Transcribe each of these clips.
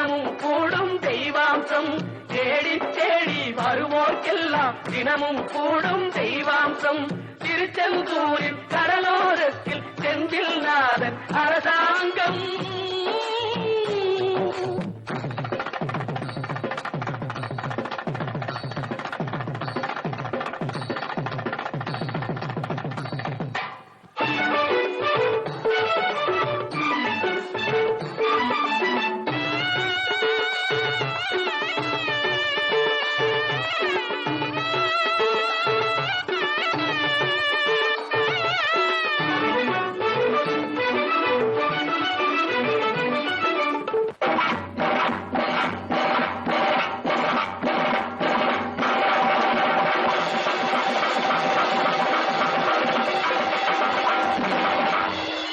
தினமும் கூடும் தெய்வாம்சம். தேடி தேடி வருவோர்க்கெல்லாம் தினமும் கூடும் தெய்வாம்சம். திருச்செந்தூரில் கடலோ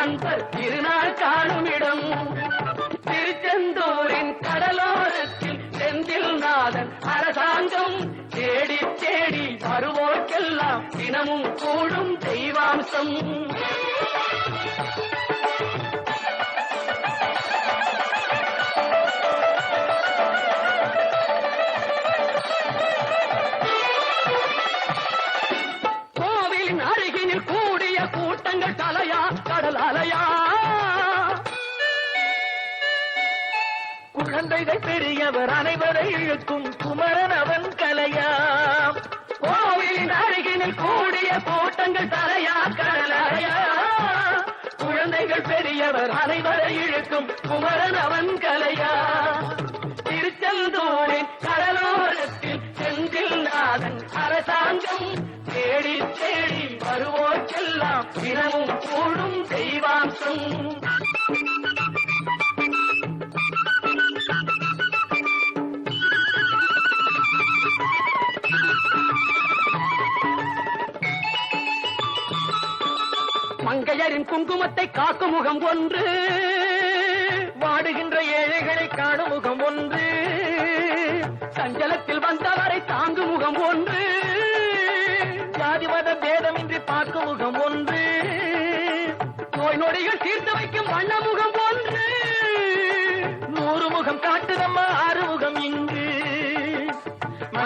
அன்பர் திருநாள் காணும் இடம். திருச்செந்தூரின் கடலோரத்தில் செந்தில் நாதன் அரசாங்கம். தேடி தேடி வருவோர்க்கெல்லாம் தினமும் கூடும் தெய்வாம்சம். குழந்தைகள் பெரியவர் அனைவரை இழுக்கும் குமரன் அவன் கலையா கோவிலின் அருகினில் கூடிய கூட்டங்கள் தலையா கடல் குழந்தைகள் பெரியவர் அனைவரை இழுக்கும். குமரன் அவன் கலையா மங்கையரின் குங்குமத்தை காக்கும் முகம் ஒன்று. வாடுகின்ற ஏழைகளை காணும் முகம் ஒன்று. சஞ்சலத்தில் வந்தவரை தாங்கும் முகம் ஒன்று. ஜாதி மத பேதமின்றி பார்க்கும் முகம்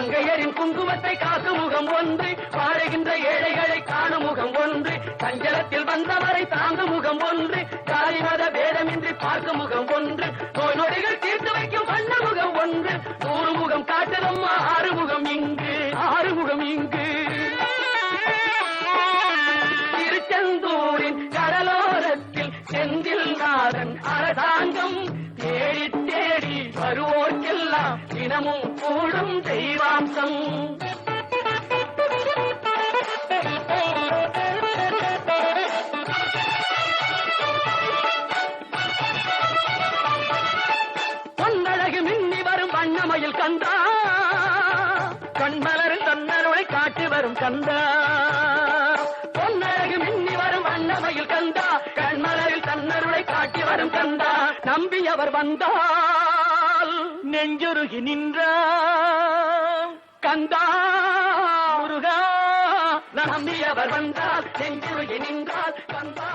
மங்கையரின் குங்குமத்தை காக்கும் முகம் ஒன்று வாழுகின்ற ஏழைகளை காணும் முகம் ஒன்று சஞ்சலத்தில் வந்தவரை தாங்கு முகம் ஒன்று தினமும் கூடும் தெய்வாம்சம். பொன்னழகு மின்னி வரும் வண்ணமயில் கந்தா. கண்மலரில் தன்னருளை காட்டி வரும் கந்தா. பொன்னழகு மின்னி வரும் வண்ணமயில் கந்தா. கண்மலரில் தன்னருளை காட்டி வரும் கந்தா. நம்பியவர் வந்தா. நெஞ்சொருகி நின்றான் கந்தா. முருகா நம்பியவர் வந்தால் நெஞ்சுருகி நின்றால் கந்தா.